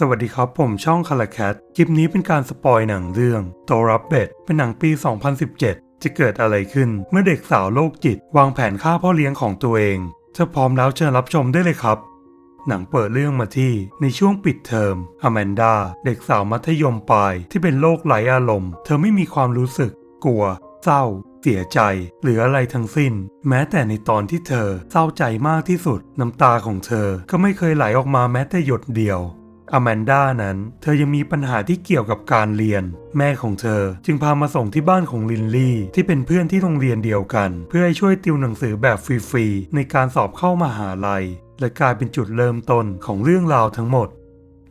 สวัสดีครับผมช่องคาราแคทคลิปนี้เป็นการสปอยหนังเรื่องโตรับเบดเป็นหนังปี 2017 จะเกิดอะไรขึ้นเมื่อเด็กสาวโรคจิต วางแผนฆ่าพ่อเลี้ยงของตัวเองถ้าพร้อมแล้วเชิญรับชมได้เลยครับ หนังเปิดเรื่องมาที่ในช่วงปิดเทอมอแมนดาเด็กสาวมัธยมปลายที่เป็นโรคไหลอารมณ์ เธอไม่มีความรู้สึก กลัว เศร้า เสียใจ หรืออะไรทั้งสิ้น แม้แต่ในตอนที่เธอเศร้าใจมากที่สุด น้ำตาของเธอก็ไม่เคยไหลออกมาแม้แต่หยดเดียว อแมนด้านั้น เธอยังมีปัญหาที่เกี่ยวกับการเรียน แม่ของเธอจึงพามาส่งที่บ้านของลินลี่ ที่เป็นเพื่อนที่โรงเรียนเดียวกัน เพื่อให้ช่วยติวหนังสือแบบฟรีๆในการสอบเข้ามาหาลัย และกลายเป็นจุดเริ่มต้นของเรื่องราวทั้งหมด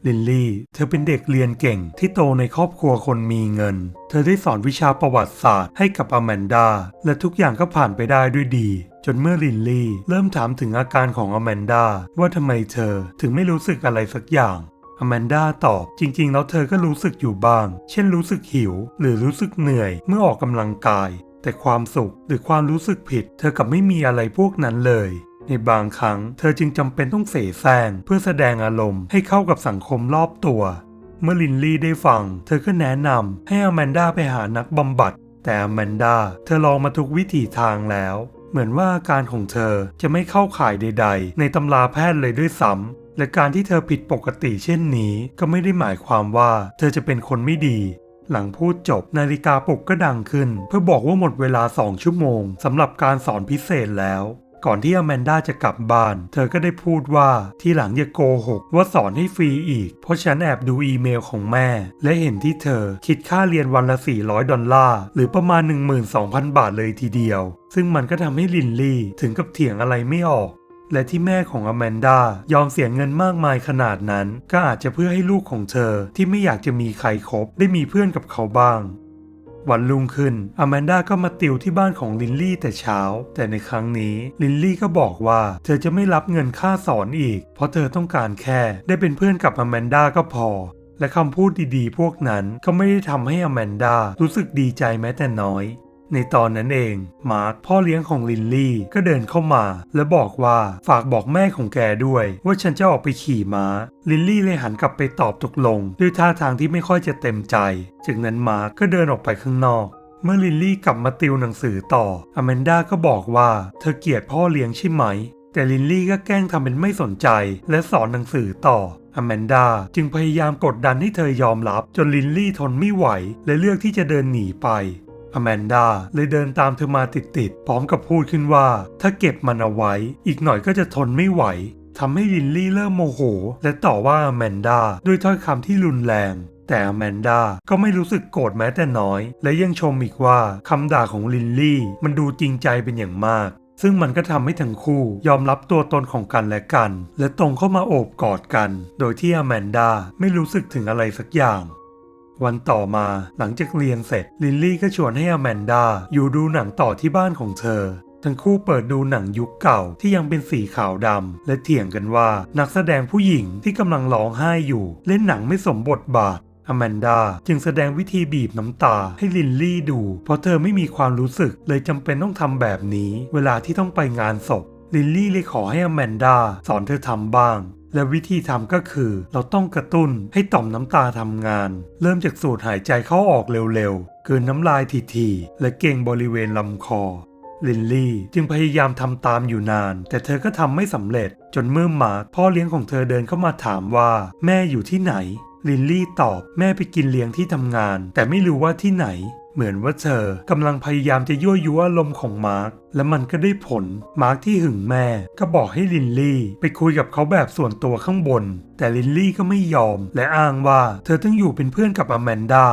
ลินลี่ เธอเป็นเด็กเรียนเก่งที่โตในครอบครัวคนมีเงิน เธอได้สอนวิชาประวัติศาสตร์ให้กับอแมนดา และทุกอย่างก็ผ่านไปได้ด้วยดี จนเมื่อลินลี่ เริ่มถามถึงอาการของอแมนดาว่าทำไมเธอถึงไม่รู้สึกอะไรสักอย่าง อแมนดาตอบ จริง ๆ แล้วเธอก็รู้สึกอยู่บ้าง เช่นรู้สึกหิว หรือรู้สึกเหนื่อยเมื่อออกกำลังกาย แต่ความสุขหรือความรู้สึกผิด เธอกับไม่มีอะไรพวกนั้นเลย ในบางครั้ง เธอจึงจำเป็นต้องเสแสร้งเพื่อแสดงอารมณ์ให้เข้ากับสังคมรอบตัว เมื่อลินลี่ได้ฟัง เธอก็แนะนำให้อแมนดาไปหานักบำบัด แต่อแมนดาเธอลองมาทุกวิถีทางแล้ว เหมือนว่าอาการของเธอจะไม่เข้าข่ายใด ๆ ในตำราแพทย์เลยด้วยซ้ำ และการที่เธอผิดปกติเช่นนี้ก็ไม่ได้หมายความว่า เธอจะเป็นคนไม่ดี หลังพูดจบนาฬิกาปลุกก็ดังขึ้น เพื่อบอกว่าหมดเวลาสองชั่วโมงสำหรับการสอนพิเศษแล้วก่อนที่อแมนด้าจะกลับบ้าน เธอก็ได้พูดว่าที่หลังอย่าโกหกว่าสอนให้ฟรีอีก เพราะฉันแอบดูอีเมลของแม่ และเห็นที่เธอคิดค่าเรียนวันละ 400 ดอลลาร์ หรือประมาณ 12,000 บาทเลยทีเดียว ซึ่งมันก็ทำให้ลินลี่ถึงกับเถียงอะไรไม่ออก และที่แม่ของอแมนดายอมเสียเงินมากมายขนาดนั้น ก็อาจจะเพื่อให้ลูกของเธอที่ไม่อยากจะมีใครคบได้มีเพื่อนกับเขาบ้าง วันรุ่งขึ้นอแมนดาก็มาติวที่บ้านของลินลี่แต่เช้า แต่ในครั้งนี้ลินลี่ก็บอกว่าเธอจะไม่รับเงินค่าสอนอีก เพราะเธอต้องการแค่ได้เป็นเพื่อนกับอแมนดาก็พอ และคำพูดดีๆ พวกนั้นก็ไม่ได้ทำให้อแมนดารู้สึกดีใจแม้แต่น้อย ในตอนนั้นเอง มาร์คพ่อเลี้ยงของลินลี่ก็เดินเข้ามา และบอกว่าฝากบอกแม่ของแกด้วย ว่าฉันจะออกไปขี่ม้า ลินลี่เลยหันกลับไปตอบตกลง ด้วยท่าทางที่ไม่ค่อยจะเต็มใจ จากนั้นมาร์คก็เดินออกไปข้างนอก เมื่อลินลี่กลับมาติวหนังสือต่ออแมนดาก็บอกว่าเธอเกลียดพ่อเลี้ยงใช่ไหม แต่ลินลี่ก็แกล้งทำเป็นไม่สนใจ และสอนหนังสือต่ออแมนดาจึงพยายามกดดันให้เธอยอมรับ จนลินลี่ทนไม่ไหว และเลือกที่จะเดินหนีไป อแมนดาเลยเดินตามเธอมาติดๆ พร้อมกับพูดขึ้นว่า ถ้าเก็บมันเอาไว้ อีกหน่อยก็จะทนไม่ไหวทำให้ลินลี่เริ่มโมโห และต่อว่าอแมนดาด้วยถ้อยคำที่รุนแรง แต่อแมนดาก็ไม่รู้สึกโกรธแม้แต่น้อย และยังชมอีกว่าคำด่าของลินลี่มันดูจริงใจเป็นอย่างมาก ซึ่งมันก็ทำให้ทั้งคู่ยอมรับตัวตนของกันและกัน และตรงเข้ามาโอบกอดกัน โดยที่อแมนดาไม่รู้สึกถึงอะไรสักอย่าง วันต่อมาหลังจากเรียนเสร็จ ลินลี่ก็ชวนให้อแมนดาอยู่ดูหนังต่อที่บ้านของเธอ ทั้งคู่เปิดดูหนังยุคเก่าที่ยังเป็นสีขาวดำและเถียงกันว่านักแสดงผู้หญิงที่กำลังร้องไห้อยู่ เล่นหนังไม่สมบทบาทอแมนดาจึงแสดงวิธีบีบน้ำตาให้ลินลี่ดู เพราะเธอไม่มีความรู้สึกเลยจำเป็นต้องทำแบบนี้ เวลาที่ต้องไปงานศพลินลี่เลยขอให้อแมนดาสอนเธอทำบ้าง และวิธีทำก็คือเราต้องกระตุ้นให้ต่อมน้ำตาทำงาน เริ่มจากสูดหายใจเข้าออกเร็วๆกลืนน้ำลายทีๆและเก่งบริเวณลำคอ ลินลี่จึงพยายามทำตามอยู่นาน แต่เธอก็ทำไม่สำเร็จ จนเมื่อมาพ่อเลี้ยงของเธอเดินเข้ามาถามว่า แม่อยู่ที่ไหน ลินลี่ตอบแม่ไปกินเลี้ยงที่ทำงาน แต่ไม่รู้ว่าที่ไหน เหมือนว่าเธอกำลังพยายามจะยั่วยุอารมณ์ของมาร์คและมันก็ได้ผล มาร์คที่หึงแม่ ก็บอกให้ลินลี่ไปคุยกับเขาแบบส่วนตัวข้างบน แต่ลินลี่ก็ไม่ยอม และอ้างว่าเธอต้องอยู่เป็นเพื่อนกับอแมนดา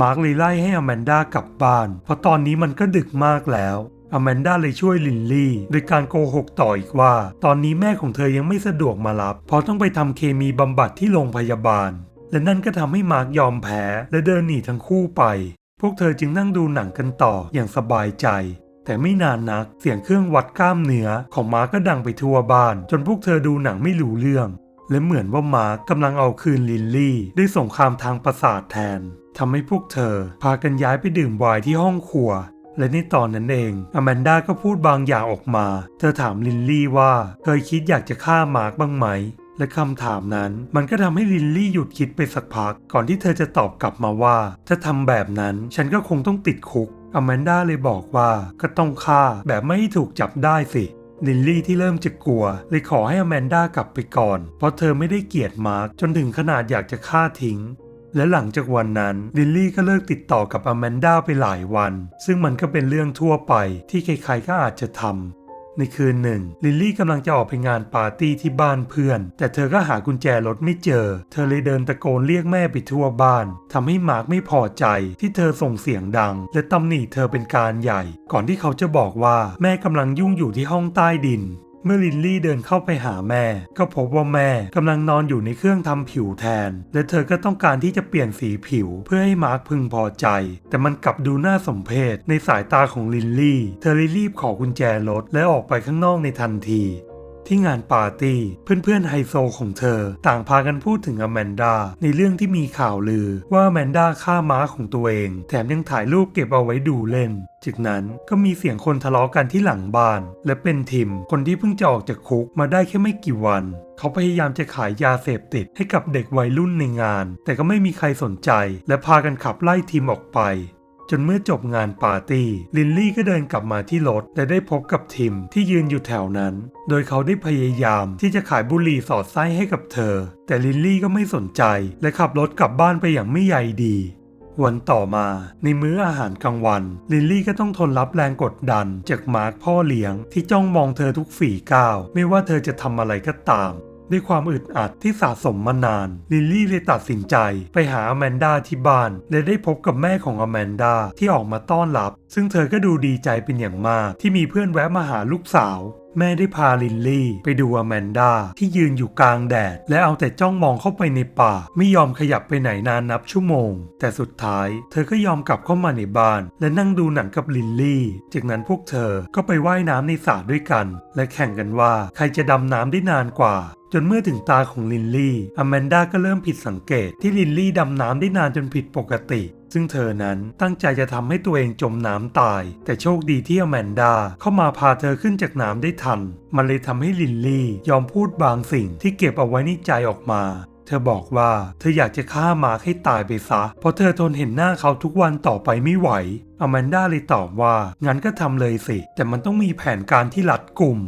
มาร์คเลยไล่ให้อแมนดากลับบ้าน เพราะตอนนี้มันก็ดึกมากแล้วอแมนดาเลยช่วยลินลี่โดยการโกหกต่ออีกว่า ตอนนี้แม่ของเธอยังไม่สะดวกมารับ เพราะต้องไปทำเคมีบำบัดที่โรงพยาบาล และนั่นก็ทำให้มาร์กยอมแพ้และเดินหนีทั้งคู่ไป พวกเธอจึงนั่งดูหนังกันต่ออย่างสบายใจ แต่ไม่นานนักเสียงเครื่องวัดกล้ามเนื้อของมาร์กก็ดังไปทั่วบ้าน จนพวกเธอดูหนังไม่รู้เรื่อง และเหมือนว่ามาร์กกำลังเอาคืนลินลี่ด้วยสงครามทางประสาทแทนทำให้พวกเธอพากันย้ายไปดื่มไวน์ที่ห้องครัว และในตอนนั้นเองอแมนดาก็พูดบางอย่างออกมา เธอถามลินลี่ว่าเคยคิดอยากจะฆ่ามาร์กบ้างไหม และคำถามนั้นมันก็ทำให้ลินลี่หยุดคิดไปสักพัก ก่อนที่เธอจะตอบกลับมาว่า ถ้าทำแบบนั้นฉันก็คงต้องติดคุกอแมนดาเลยบอกว่าก็ต้องฆ่าแบบไม่ให้ถูกจับได้สิลินลี่ที่เริ่มจะกลัวเลยขอให้อแมนดากลับไปก่อน เพราะเธอไม่ได้เกลียดมาร์กจนถึงขนาดอยากจะฆ่าทิ้ง และหลังจากวันนั้นลินลี่ก็เลิกติดต่อกับอแมนดาไปหลายวัน ซึ่งมันก็เป็นเรื่องทั่วไปที่ใครๆก็อาจจะทำ ในคืนหนึ่ง ลิลลี่กำลังจะออกไปงานปาร์ตี้ที่บ้านเพื่อน แต่เธอก็หากุญแจรถไม่เจอ เธอเลยเดินตะโกนเรียกแม่ไปทั่วบ้านทำให้มาร์กไม่พอใจที่เธอส่งเสียงดัง และตำหนิเธอเป็นการใหญ่ ก่อนที่เขาจะบอกว่าแม่กำลังยุ่งอยู่ที่ห้องใต้ดิน เมื่อลินลี่เดินเข้าไปหาแม่ ก็พบว่าแม่กำลังนอนอยู่ในเครื่องทำผิวแทน และเธอก็ต้องการที่จะเปลี่ยนสีผิวเพื่อให้มาร์คพึงพอใจ แต่มันกลับดูน่าสมเพชในสายตาของลินลี่ เธอเลยรีบขอกุญแจรถและออกไปข้างนอกในทันที ที่งานปาร์ตี้ เพื่อนๆไฮโซของเธอ ต่างพากันพูดถึงอแมนดา ในเรื่องที่มีข่าวลือว่าอแมนดาฆ่าม้าของตัวเอง แถมยังถ่ายรูปเก็บเอาไว้ดูเล่น จากนั้นก็มีเสียงคนทะเลาะกันที่หลังบ้าน และเป็นทิม คนที่เพิ่งจะออกจากคุกมาได้แค่ไม่กี่วัน เขาพยายามจะขายยาเสพติดให้กับเด็กวัยรุ่นในงาน แต่ก็ไม่มีใครสนใจ และพากันขับไล่ทิมออกไป จนเมื่อจบงานปาร์ตี้ ลินลี่ก็เดินกลับมาที่รถและได้พบกับทิมที่ยืนอยู่แถวนั้น โดยเขาได้พยายามที่จะขายบุหรี่สอดไส้ให้กับเธอ แต่ลินลี่ก็ไม่สนใจ และขับรถกลับบ้านไปอย่างไม่ใยดีวันต่อมาในมื้ออาหารกลางวัน ลินลี่ก็ต้องทนรับแรงกดดันจากมาร์คพ่อเลี้ยงที่จ้องมองเธอทุกฝีก้าว ไม่ว่าเธอจะทำอะไรก็ตาม ด้วยความอึดอัดที่สะสมมานาน ลิลลี่เลยตัดสินใจ ไปหาอแมนดาที่บ้านและได้พบกับแม่ของอแมนดาที่ออกมาต้อนรับ ซึ่งเธอก็ดูดีใจเป็นอย่างมาก ที่มีเพื่อนแวะมาหาลูกสาวแม่ได้พาลินลี่ ไปดูอแมนดาที่ยืนอยู่กลางแดด และเอาแต่จ้องมองเข้าไปในป่า ไม่ยอมขยับไปไหนนานนับชั่วโมง แต่สุดท้าย เธอก็ยอมกลับเข้ามาในบ้าน และนั่งดูหนังกับลินลี่ จากนั้นพวกเธอก็ไปว่ายน้ำในสระด้วยกัน และแข่งกันว่าใครจะดำน้ำได้นานกว่า จนเมื่อถึงตาของลินลี่อแมนดาก็เริ่มผิดสังเกตที่ลินลี่ดำน้ำได้นานจนผิดปกติ ซึ่งเธอนั้นตั้งใจจะทำให้ตัวเองจมน้ำตาย แต่โชคดีที่อแมนดาเข้ามาพาเธอขึ้นจากน้ำได้ทัน มันเลยทำให้ลินลี่ยอมพูดบางสิ่งที่เก็บเอาไว้ในใจออกมาเธอบอกว่าเธออยากจะฆ่ามาให้ตายไปซะ เพราะเธอทนเห็นหน้าเขาทุกวันต่อไปไม่ไหว อแมนดาเลยตอบว่า งั้นก็ทำเลยสิ แต่มันต้องมีแผนการที่รัดกุม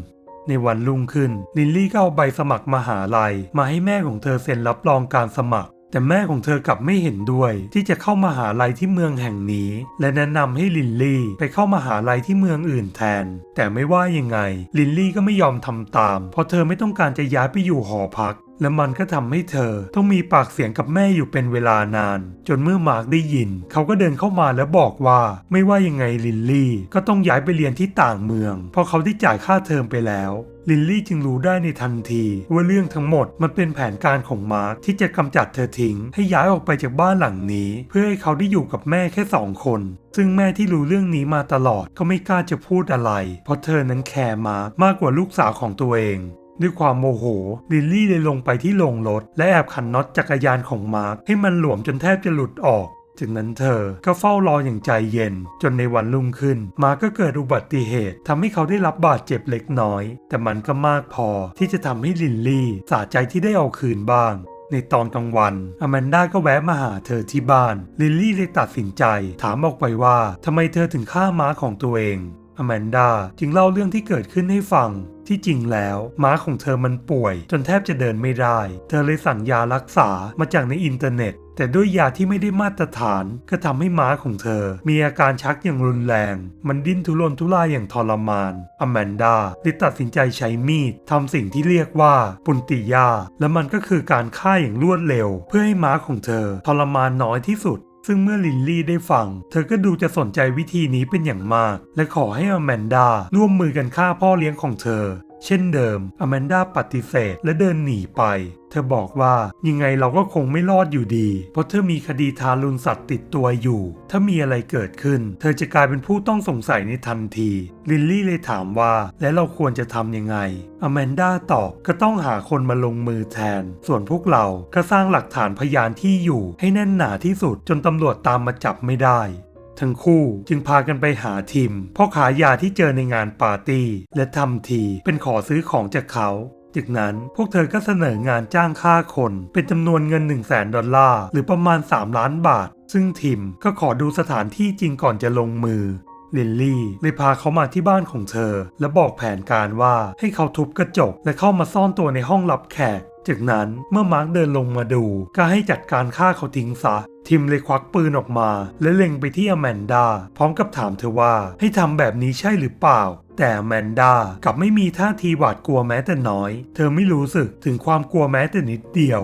ในวันรุ่งขึ้น ลินลี่ก็เอาใบสมัครมหาลัย มาให้แม่ของเธอเซ็นรับรองการสมัคร แต่แม่ของเธอกลับไม่เห็นด้วยที่จะเข้ามาหาลัยที่เมืองแห่งนี้ และแนะนำให้ลินลี่ไปเข้ามาหาลัยที่เมืองอื่นแทน แต่ไม่ว่ายังไง ลินลี่ก็ไม่ยอมทำตาม เพราะเธอไม่ต้องการจะย้ายไปอยู่หอพัก และมันก็ทำให้เธอต้องมีปากเสียงกับแม่อยู่เป็นเวลานาน จนเมื่อมาร์กได้ยิน เขาก็เดินเข้ามาแล้วบอกว่า ไม่ว่ายังไงลินลี่ก็ต้องย้ายไปเรียนที่ต่างเมือง เพราะเขาได้จ่ายค่าเทอมไปแล้ว ลินลี่จึงรู้ได้ในทันที ว่าเรื่องทั้งหมดมันเป็นแผนการของมาร์คที่จะกำจัดเธอทิ้ง ให้ย้ายออกไปจากบ้านหลังนี้ เพื่อให้เขาได้อยู่กับแม่แค่สองคน ซึ่งแม่ที่รู้เรื่องนี้มาตลอดก็ไม่กล้าจะพูดอะไร เพราะเธอนั้นแคร์มาร์คมากกว่าลูกสาวของตัวเองด้วยความโมโห ลิลลี่เลยลงไปที่โรงรถ และแอบขันน็อตจักรยานของมาร์คให้มันหลวมจนแทบจะหลุดออก จากนั้นเธอก็เฝ้ารออย่างใจเย็น จนในวันรุ่งขึ้น มาก็เกิดอุบัติเหตุทำให้เขาได้รับบาดเจ็บเล็กน้อย แต่มันก็มากพอที่จะทำให้ลินลี่สะใจที่ได้เอาคืนบ้างในตอนกลางวันอแมนด้าก็แวะมาหาเธอที่บ้าน ลิลลี่เลยตัดสินใจ ถามออกไปว่าทำไมเธอถึงฆ่าม้าของตัวเอง อแมนด้าจึงเล่าเรื่องที่เกิดขึ้นให้ฟัง ที่จริงแล้ว ม้าของเธอมันป่วย จนแทบจะเดินไม่ได้ เธอเลยสั่งยารักษามาจากในอินเทอร์เน็ต แต่ด้วยยาที่ไม่ได้มาตรฐานก็ทำให้ม้าของเธอ มีอาการชักอย่างรุนแรง มันดิ้นทุรนทุรายอย่างทรมาน อแมนดาเลยตัดสินใจใช้มีดทำสิ่งที่เรียกว่าปุนติยา และมันก็คือการฆ่าอย่างรวดเร็ว เพื่อให้ม้าของเธอ ทรมานน้อยที่สุดซึ่งเมื่อลินลี่ได้ฟัง เธอก็ดูจะสนใจวิธีนี้เป็นอย่างมาก และขอให้อแมนดาร่วมมือกันฆ่าพ่อเลี้ยงของเธอ เช่นเดิมอแมนดาปฏิเสธและเดินหนีไป เธอบอกว่ายังไงเราก็คงไม่รอดอยู่ดี เพราะเธอมีคดีทารุณสัตว์ติดตัวอยู่ ถ้ามีอะไรเกิดขึ้น เธอจะกลายเป็นผู้ต้องสงสัยในทันที ลินลี่เลยถามว่า และเราควรจะทำยังไงอแมนดาตอบก็ต้องหาคนมาลงมือแทน ส่วนพวกเราก็สร้างหลักฐานพยานที่อยู่ ให้แน่นหนาที่สุดจนตำรวจตามมาจับไม่ได้ ทั้งคู่ จึงพากันไปหาทิมพ่อขายยาที่เจอในงานปาร์ตี้ และทำทีเป็นขอซื้อของจากเขาจากนั้นพวกเธอก็เสนองานจ้างฆ่าคนเป็นจำนวนเงิน 1 0 0 0 0แสนดอลลาร์ หรือประมาณ 3 ล้านบาท ซึ่งทิมก็ขอดูสถานที่จริงก่อนจะลงมือลินลี่เลยพาเขามาที่บ้านของเธอ และบอกแผนการว่าให้เขาทุบกระจก และเข้ามาซ่อนตัวในห้องรับแขก จากนั้นเมื่อมาร์กเดินลงมาดู ก็ให้จัดการฆ่าเขาทิ้งซะ ทิมเลยควักปืนออกมา และเล็งไปที่อแมนดา พร้อมกับถามเธอว่าให้ทำแบบนี้ใช่หรือเปล่า แต่อแมนดากับไม่มีท่าทีหวาดกลัวแม้แต่น้อย เธอไม่รู้สึกถึงความกลัวแม้แต่นิดเดียว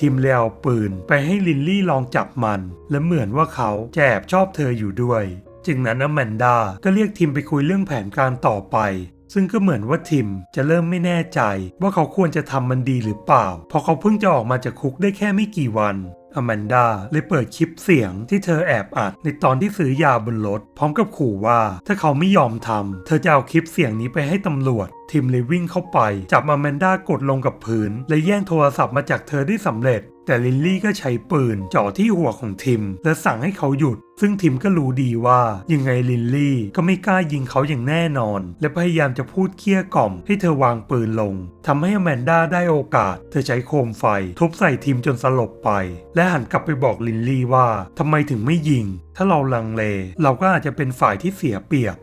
ทิมเลยเอาปืนไปให้ลินลี่ลองจับมัน และเหมือนว่าเขาจแอบชอบเธออยู่ด้วยจึงนั้นอแมนดาก็เรียกทิมไปคุยเรื่องแผนการต่อไป ซึ่งก็เหมือนว่าทิมจะเริ่มไม่แน่ใจว่าเขาควรจะทำมันดีหรือเปล่า เพราะเขาเพิ่งจะออกมาจากคุกได้แค่ไม่กี่วัน อแมนดาเลยเปิดคลิปเสียงที่เธอแอบอัดในตอนที่ซื้อยาบนรถ พร้อมกับขู่ว่าถ้าเขาไม่ยอมทำเธอจะเอาคลิปเสียงนี้ไปให้ตำรวจ ทิมเลยวิ่งเข้าไป จับอแมนดากดลงกับพื้น และแย่งโทรศัพท์มาจากเธอได้สำเร็จ แต่ลินลี่ก็ใช้ปืนจ่อที่หัวของทิม และสั่งให้เขาหยุด ซึ่งทิมก็รู้ดีว่ายังไงลินลี่ก็ไม่กล้ายิงเขาอย่างแน่นอน และพยายามจะพูดเคี่ยกล่อมให้เธอวางปืนลงทำให้อแมนด้าได้โอกาส เธอใช้โคมไฟ ทุบใส่ทิมจนสลบไป และหันกลับไปบอกลินลี่ว่าทำไมถึงไม่ยิง ถ้าเราลังเล เราก็อาจจะเป็นฝ่ายที่เสียเปรียบ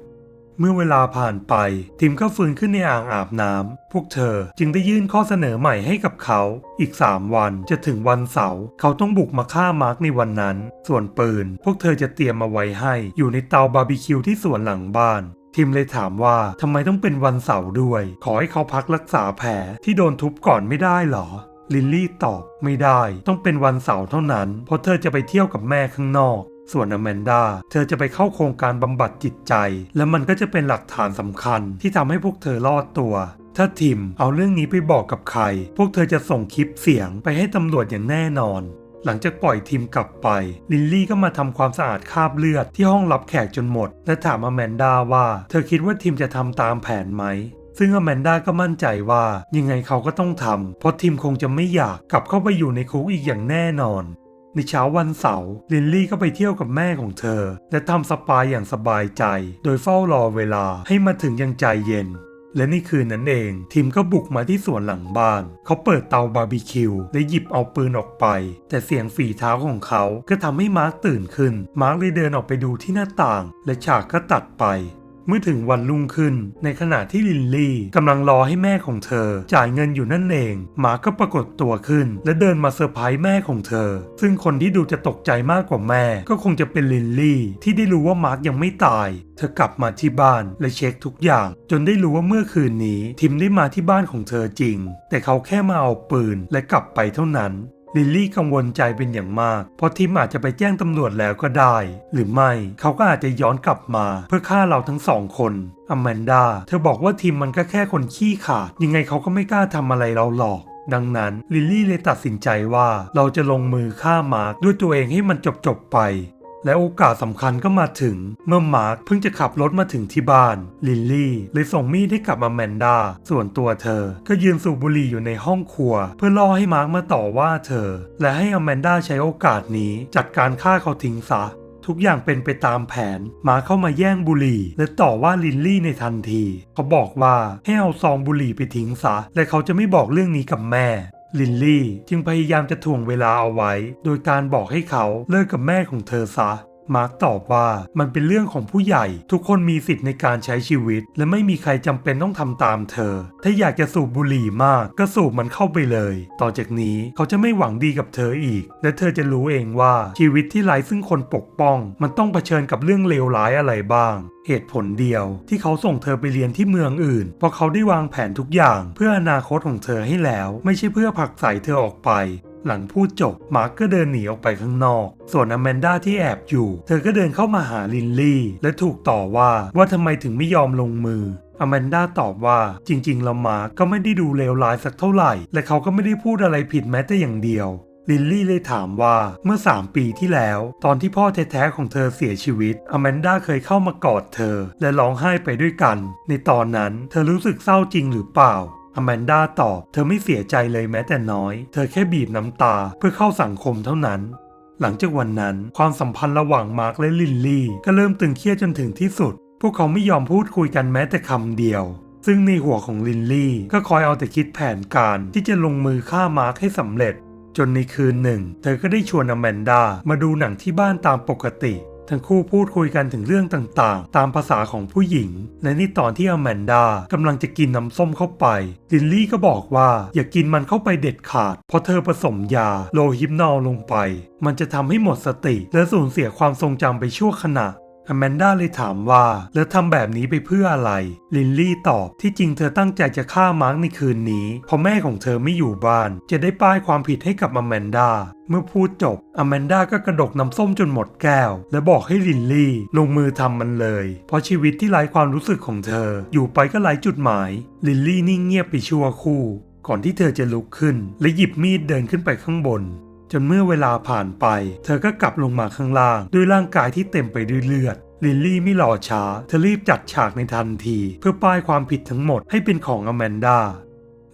เมื่อเวลาผ่านไป ทิมก็ฟื้นขึ้นในอ่างอาบน้ำพวกเธอจึงได้ยื่นข้อเสนอใหม่ให้กับเขา อีก 3 วันจะถึงวันเสาร์เขาต้องบุกมาฆ่ามาร์กในวันนั้น ส่วนปืน พวกเธอจะเตรียมมาไว้ให้อยู่ในเตาบาร์บีคิวที่สวนหลังบ้านทิมเลยถามว่าทำไมต้องเป็นวันเสาร์ด้วย ขอให้เขาพักรักษาแผลที่โดนทุบก่อนไม่ได้หรอ ลิลลี่ตอบไม่ได้ ต้องเป็นวันเสาร์เท่านั้น เพราะเธอจะไปเที่ยวกับแม่ข้างนอก ส่วนอแมนดาเธอจะไปเข้าโครงการบำบัดจิตใจ และมันก็จะเป็นหลักฐานสำคัญที่ทำให้พวกเธอรอดตัว ถ้าทิมเอาเรื่องนี้ไปบอกกับใคร พวกเธอจะส่งคลิปเสียงไปให้ตำรวจอย่างแน่นอน หลังจากปล่อยทีมกลับไป ลินลี่ก็มาทำความสะอาดคราบเลือดที่ห้องรับแขกจนหมด และถามอแมนดาว่าเธอคิดว่าทีมจะทำตามแผนไหมซึ่งอแมนดาก็มั่นใจว่ายังไงเขาก็ต้องทำเพราะทีมคงจะไม่อยากกลับเข้าไปอยู่ในคุกอีกอย่างแน่นอน ในเช้าวันเสาร์ลินลี่ก็ไปเที่ยวกับแม่ของเธอ และทำสปาอย่างสบายใจ โดยเฝ้ารอเวลาให้มาถึงอยังใจเย็นและในคืนนั้นเอง ทีมก็บุกมาที่สวนหลังบ้าน เขาเปิดเตาบาร์บีคิวและหยิบเอาปืนออกไป แต่เสียงฝีเท้าของเขาก็ทำให้มาร์คตื่นขึ้น มาร์คเลยเดินออกไปดูที่หน้าต่าง และฉากก็ตัดไป เมื่อถึงวันรุ่งขึ้น ในขณะที่ลินลี่กำลังรอให้แม่ของเธอ จ่ายเงินอยู่นั่นเองมาร์คก็ปรากฏตัวขึ้น และเดินมาเซอร์ไพรส์แม่ของเธอ ซึ่งคนที่ดูจะตกใจมากกว่าแม่ ก็คงจะเป็นลินลี่ ที่ได้รู้ว่ามาร์คยังไม่ตาย เธอกลับมาที่บ้านและเช็คทุกอย่าง จนได้รู้ว่าเมื่อคืนนี้ ทิมได้มาที่บ้านของเธอจริง แต่เขาแค่มาเอาปืนและกลับไปเท่านั้น ลิลลี่กังวลใจเป็นอย่างมาก เพราะทิมอาจจะไปแจ้งตำรวจแล้วก็ได้ หรือไม่เขาก็อาจจะย้อนกลับมา เพื่อฆ่าเราทั้งสองคนอแมนดาเธอบอกว่าทิมมันก็แค่คนขี้ขาด ยังไงเขาก็ไม่กล้าทำอะไรเราหรอกดังนั้นลิลลี่เลยตัดสินใจว่าเราจะลงมือฆ่ามาร์คด้วยตัวเองให้มันจบจบไป และโอกาสสำคัญก็มาถึง เมื่อมาร์คเพิ่งจะขับรถมาถึงที่บ้าน ลิลลี่เลยส่งมีดให้กับอแมนดา ส่วนตัวเธอ ก็ยืนสูบบุหรี่อยู่ในห้องครัว เพื่อล่อให้มาร์คมาต่อว่าเธอ และให้อแมนดาใช้โอกาสนี้จัดการฆ่าเขาทิ้งซะทุกอย่างเป็นไปตามแผน มาเข้ามาแย่งบุหรี่ และต่อว่าลินลี่ในทันที เขาบอกว่าให้เอาซองบุหรี่ไปทิ้งซะ และเขาจะไม่บอกเรื่องนี้กับแม่ ลินลี่จึงพยายามจะถ่วงเวลาเอาไว้ โดยการบอกให้เขาเลิกกับแม่ของเธอซะ มาร์กตอบว่ามันเป็นเรื่องของผู้ใหญ่ ทุกคนมีสิทธิ์ในการใช้ชีวิต และไม่มีใครจำเป็นต้องทำตามเธอ ถ้าอยากจะสูบบุหรี่มากก็สูบมันเข้าไปเลย ต่อจากนี้เขาจะไม่หวังดีกับเธออีก และเธอจะรู้เองว่าชีวิตที่ไร้ซึ่งคนปกป้อง มันต้องเผชิญกับเรื่องเลวร้ายอะไรบ้าง เหตุผลเดียว ที่เขาส่งเธอไปเรียนที่เมืองอื่น เพราะเขาได้วางแผนทุกอย่าง เพื่ออนาคตของเธอให้แล้ว ไม่ใช่เพื่อผลักใส่เธอออกไป หลังพูดจบมาร์กก็เดินหนีออกไปข้างนอก ส่วนอแมนด้าที่แอบอยู่ เธอก็เดินเข้ามาหาลินลี่ และถูกต่อว่าว่าทำไมถึงไม่ยอมลงมืออแมนด้าตอบว่าจริงๆแล้วมาร์กก็ไม่ได้ดูเลวร้ายสักเท่าไหร่ และเขาก็ไม่ได้พูดอะไรผิดแม้แต่อย่างเดียวลินลี่เลยถามว่าเมื่อ 3 ปีที่แล้ว ตอนที่พ่อแท้ๆของเธอเสียชีวิตอแมนด้าเคยเข้ามากอดเธอ และร้องไห้ไปด้วยกัน ในตอนนั้นเธอรู้สึกเศร้าจริงหรือเปล่า อแมนดาตอบ เธอไม่เสียใจเลยแม้แต่น้อย เธอแค่บีบน้ำตาเพื่อเข้าสังคมเท่านั้น หลังจากวันนั้นความสัมพันธ์ระหว่างมาร์คและลินลี่ ก็เริ่มตึงเครียดจนถึงที่สุด พวกเขาไม่ยอมพูดคุยกันแม้แต่คำเดียว ซึ่งในหัวของลินลี่ก็คอยเอาแต่คิดแผนการที่จะลงมือฆ่ามาร์คให้สำเร็จ จนในคืนหนึ่ง เธอก็ได้ชวนอแมนดามาดูหนังที่บ้านตามปกติ ทั้งคู่พูดคุยกันถึงเรื่องต่างๆ ตามภาษาของผู้หญิง และนี่ตอนที่อแมนดากำลังจะกินน้ำส้มเข้าไป ลินลี่ก็บอกว่าอย่ากินมันเข้าไปเด็ดขาด เพราะเธอผสมยาโลฮิปนอลลงไป มันจะทำให้หมดสติ และสูญเสียความทรงจำไปชั่วขณะ อแมนดาเลยถามว่า แล้วทำแบบนี้ไปเพื่ออะไร ลินลี่ตอบที่จริงเธอตั้งใจจะฆ่ามาร์กในคืนนี้เพราะแม่ของเธอไม่อยู่บ้าน จะได้ป้ายความผิดให้กับอแมนดาเมื่อพูดจบอแมนดาก็กระดกน้ำส้มจนหมดแก้ว และบอกให้ลินลี่ ลงมือทำมันเลย เพราะชีวิตที่ไร้ความรู้สึกของเธอ อยู่ไปก็ไร้จุดหมาย ลินลี่นิ่งเงียบไปชั่วคู่ ก่อนที่เธอจะลุกขึ้น และหยิบมีดเดินขึ้นไปข้างบน นเมื่อเวลาผ่านไป เธอก็กลับลงมาข้างล่าง ด้วยร่างกายที่เต็มไปด้วยเลือดลินลี่ไม่รอช้า เธอรีบจัดฉากในทันที เพื่อป้ายความผิดทั้งหมดให้เป็นของอแมนดา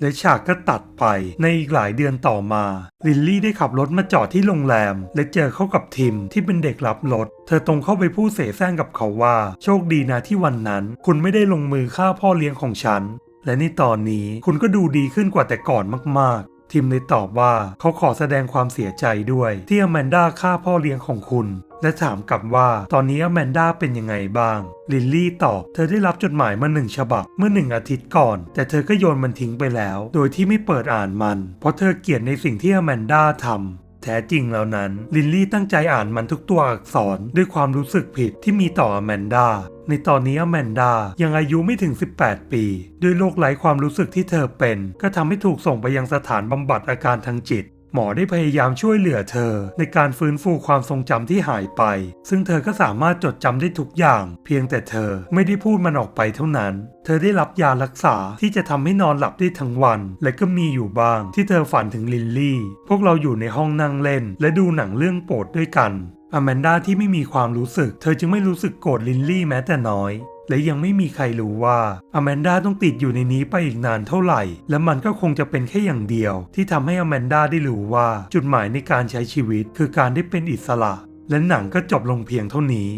และฉากก็ตัดไปในอีกหลายเดือนต่อมา ลินลี่ได้ขับรถมาจอดที่โรงแรม และเจอเข้ากับทิมที่เป็นเด็กรับรถ เธอตรงเข้าไปพูดเสแสร้งกับเขาว่า โชคดีนะที่วันนั้น คุณไม่ได้ลงมือฆ่าพ่อเลี้ยงของฉัน และในตอนนี้คุณก็ดูดีขึ้นกว่าแต่ก่อนมาก ทิมเลยตอบว่าเขาขอแสดงความเสียใจด้วย ที่อแมนด้าฆ่าพ่อเลี้ยงของคุณ และถามกลับว่าตอนนี้อแมนด้าเป็นยังไงบ้าง ลินลี่ตอบเธอได้รับจดหมายมาหนึ่งฉบับเมื่อหนึ่งอาทิตย์ก่อน แต่เธอก็โยนมันทิ้งไปแล้ว โดยที่ไม่เปิดอ่านมัน เพราะเธอเกลียดในสิ่งที่อแมนด้าทำ แท้จริงแล้วนั้น ลินลี่ตั้งใจอ่านมันทุกตัวอักษรด้วยความรู้สึกผิดที่มีต่ออแมนดาในตอนนี้อแมนดายังอายุไม่ถึง 18 ปี ด้วยโรคไร้ความรู้สึกที่เธอเป็น ก็ทำให้ถูกส่งไปยังสถานบำบัดอาการทางจิต หมอได้พยายามช่วยเหลือเธอ ในการฟื้นฟูความทรงจำที่หายไป ซึ่งเธอก็สามารถจดจำได้ทุกอย่าง เพียงแต่เธอไม่ได้พูดมันออกไปเท่านั้น เธอได้รับยารักษาที่จะทำให้นอนหลับได้ทั้งวัน และก็มีอยู่บ้างที่เธอฝันถึงลินลี่ พวกเราอยู่ในห้องนั่งเล่น และดูหนังเรื่องโปรดด้วยกันอแมนดาที่ไม่มีความรู้สึก เธอจึงไม่รู้สึกโกรธลินลี่แม้แต่น้อย และยังไม่มีใครรู้ว่าอแมนดาต้องติดอยู่ในนี้ไปอีกนานเท่าไหร่ และมันก็คงจะเป็นแค่อย่างเดียว ที่ทำให้อแมนดาได้รู้ว่าจุดหมายในการใช้ชีวิตคือการได้เป็นอิสระ และหนังก็จบลงเพียงเท่านี้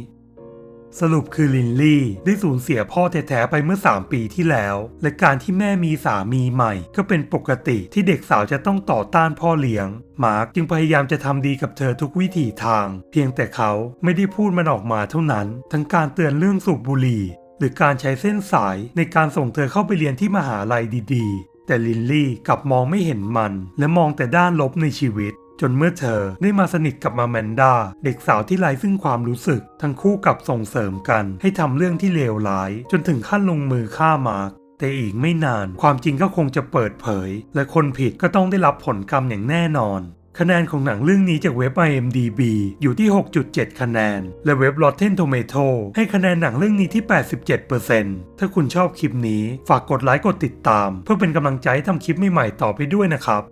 สรุปคือลินลี่ได้สูญเสียพ่อแท้ๆไปเมื่อ 3 ปีที่แล้ว และการที่แม่มีสามีใหม่ ก็เป็นปกติที่เด็กสาวจะต้องต่อต้านพ่อเลี้ยง มาร์กจึงพยายามจะทำดีกับเธอทุกวิถีทาง เพียงแต่เขาไม่ได้พูดมันออกมาเท่านั้น ทั้งการเตือนเรื่องสูบบุหรี่ หรือการใช้เส้นสายในการส่งเธอเข้าไปเรียนที่มหาลัยดีๆ แต่ลินลี่กลับมองไม่เห็นมัน และมองแต่ด้านลบในชีวิต จนเมื่อเธอได้มาสนิทกับมาแมนดาเด็กสาวที่ไร้ซึ่งความรู้สึก ทั้งคู่กลับส่งเสริมกัน ให้ทำเรื่องที่เลวร้าย จนถึงขั้นลงมือฆ่ามาร์กแต่อีกไม่นานความจริงก็คงจะเปิดเผย และคนผิดก็ต้องได้รับผลกรรมอย่างแน่นอน คะแนนของหนังเรื่องนี้จากเว็บ IMDb อยู่ที่ 6.7 คะแนน และเว็บ Rotten Tomato ให้คะแนนหนังเรื่องนี้ที่ 87%ถ้าคุณชอบคลิปนี้ ฝากกดไลค์กดติดตาม เพื่อเป็นกำลังใจให้ทำคลิปใหม่ๆต่อไปด้วยนะครับ